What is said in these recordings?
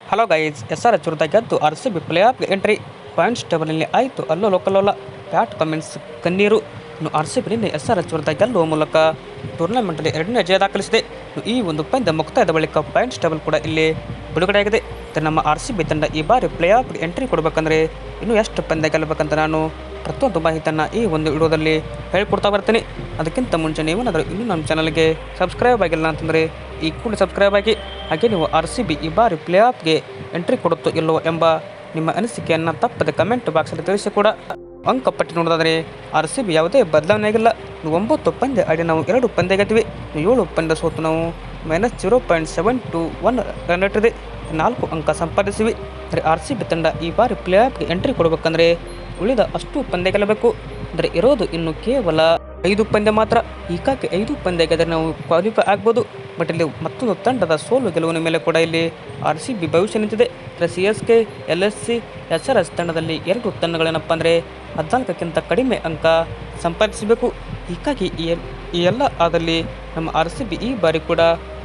Hello guys S R H ಗೆದ್ದು R C B play ಆಫ್ಗೆ entry points ಟೇಬಲ್ನಲ್ಲಿ ಆಯಿತು. ಅಲ್ಲೋ ಲೋಕಲೋಲ ಪ್ಯಾಟ್ ಕಮೆಂಟ್ಸ್ ಕಣ್ಣೀರು. ಇನ್ನು ಆರ್ ಸಿ ಬಿ ನಿನ್ನೆ ಎಸ್ ಆರ್ ಎಚ್ ಗೆಲ್ಲುವ ಮೂಲಕ ಟೂರ್ನಮೆಂಟಲ್ಲಿ ಎರಡನೇ ಜಯ ದಾಖಲಿಸಿದೆ. ಈ ಒಂದು ಪಂದ್ಯ ಮುಕ್ತಾಯದ ಬಳಿಕ ಪಾಯಿಂಟ್ಸ್ ಟೇಬಲ್ ಕೂಡ ಇಲ್ಲಿ ಬಿಡುಗಡೆಯಾಗಿದೆ. ನಮ್ಮ ಆರ್ ಸಿ ಬಿ ತಂಡ ಈ ಬಾರಿ ಪ್ಲೇ ಆಫ್ಗೆ ಎಂಟ್ರಿ ಕೊಡಬೇಕಂದ್ರೆ ಇನ್ನೂ ಎಷ್ಟು ಪಂದ್ಯ ಗೆಲ್ಲಬೇಕಂತ ನಾನು ಪ್ರತಿಯೊಂದು ಮಾಹಿತಿಯನ್ನು ಈ ಒಂದು ವಿಡಿಯೋದಲ್ಲಿ ಹೇಳ್ಕೊಡ್ತಾ ಬರ್ತೀನಿ. ಅದಕ್ಕಿಂತ ಮುಂಚೆ ನೀವೇನಾದರೂ ಇನ್ನೂ ನಮ್ಮ ಚಾನಲ್ಗೆ ಸಬ್ಸ್ಕ್ರೈಬ್ ಆಗಿಲ್ಲ ಅಂತಂದರೆ ಈ ಕೂಡ ಸಬ್ಸ್ಕ್ರೈಬ್ ಆಗಿ. ಹಾಗೆ ನೀವು ಆರ್ ಸಿ ಬಿ ಈ ಬಾರಿ ಪ್ಲೇ ಆಫ್ಗೆ ಎಂಟ್ರಿ ಕೊಡುತ್ತೋ ಇಲ್ಲವೋ ಎಂಬ ನಿಮ್ಮ ಅನಿಸಿಕೆಯನ್ನು ತಪ್ಪದೆ ಕಮೆಂಟ್ ಬಾಕ್ಸಲ್ಲಿ ತಿಳಿಸಿ ಕೂಡ ಅಂಕಪಟ್ಟಿ ನೋಡೋದಾದರೆ ಆರ್ ಸಿ ಬಿ ಯಾವುದೇ ಬದಲಾವಣೆ ಆಗಿಲ್ಲ. ಒಂಬತ್ತು ಪಂದ್ಯ ಆಡಿ ನಾವು ಎರಡು ಪಂದ್ಯ ಗೆದ್ವಿ ಏಳು ಪಂದ್ಯ ಸೋತು ನಾವು minus zero point seven two one run rate ಇದೆ ನಾಲ್ಕು ಅಂಕ ಸಂಪಾದಿಸಿವಿ. ಅಂದರೆ ಆರ್ ಸಿ ಬಿ ತಂಡ ಈ ಬಾರಿ ಪ್ಲೇ ಆಫ್ಗೆ ಎಂಟ್ರಿ ಕೊಡಬೇಕಂದ್ರೆ ಉಳಿದ ಅಷ್ಟು ಪಂದ್ಯ ಗೆಲ್ಲಬೇಕು ಅಂದರೆ ಇರೋದು ಇನ್ನು ಕೇವಲ ಐದು ಪಂದ್ಯ ಮಾತ್ರ. ಈಗಾಗಲೇ ಐದು ಪಂದ್ಯ ಗೆದ್ದರೆ ನಾವು ಕ್ವಾಲಿಫೈ ಆಗ್ಬೋದು. ಬಟ್ ಇಲ್ಲಿ ಮತ್ತೊಂದು ತಂಡದ ಸೋಲು ಗೆಲುವಿನ ಮೇಲೆ ಕೂಡ ಇಲ್ಲಿ ಆರ್ ಸಿ ಬಿ ಭವಿಷ್ಯ ನಿಂತಿದೆ. C S K L S C S R S ತಂಡದಲ್ಲಿ ಎರಡು ತಂಡಗಳೇನಪ್ಪ ಅಂದರೆ ಹದಿನಾಲ್ಕಕ್ಕಿಂತ ಕಡಿಮೆ ಅಂಕ ಸಂಪಾದಿಸಬೇಕು. ಹೀಗಾಗಿ ಈ ಎಲ್ಲ ಆದಲ್ಲಿ ನಮ್ಮ ಆರ್ ಸಿ ಬಿ ಈ ಬಾರಿ ಕೂಡ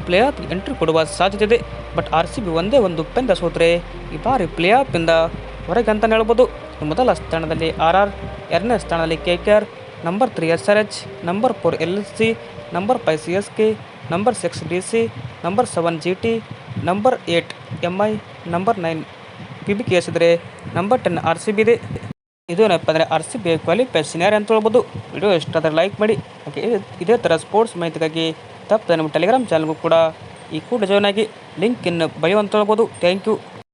ಪ್ಲೇ ಆಫ್ ಎಂಟ್ರಿ ಕೊಡುವ ಸಾಧ್ಯತೆ ಇದೆ. ಬಟ್ ಆರ್ ಸಿ ಬಿ ಒಂದೇ ಒಂದು ಪಂದ್ಯ ಸೋತ್ರೆ ಈ ಬಾರಿ ಪ್ಲೇ ಆಫಿಂದ ಹೊರಗೆ ಅಂತಲೇ ಹೇಳ್ಬೋದು. ಮೊದಲ ಸ್ಥಾನದಲ್ಲಿ ಆರ್ ಆರ್ ಎರಡನೇ ಸ್ಥಾನದಲ್ಲಿ K K R number three S R H number four L S C number five C S K number six D C number seven G T number eight M I number nine P B K S ಇದ್ದರೆ number ten R C B ಇದೆ. ಇದೇನಪ್ಪ ಅಂದರೆ R C B qualify scenario ಅಂತ ಹೇಳ್ಬೋದು. Video ಇಷ್ಟ ಆದರೆ like ಮಾಡಿ. ಹಾಗೆ ಇದೇ ಥರ ಸ್ಪೋರ್ಟ್ಸ್ ಮಾಹಿತಿಗಾಗಿ ತಪ್ಪದೆ ನಮ್ಮ ಟೆಲಿಗ್ರಾಮ್ ಚಾನಲ್ಗೂ ಕೂಡ ಈ ಕೂಡ ಜಾಯ್ನ್ ಆಗಿ. ಲಿಂಕ್ ಇನ್ನು ಬಯೋ ಅಂತ ಹೇಳ್ಬೋದು. Thank you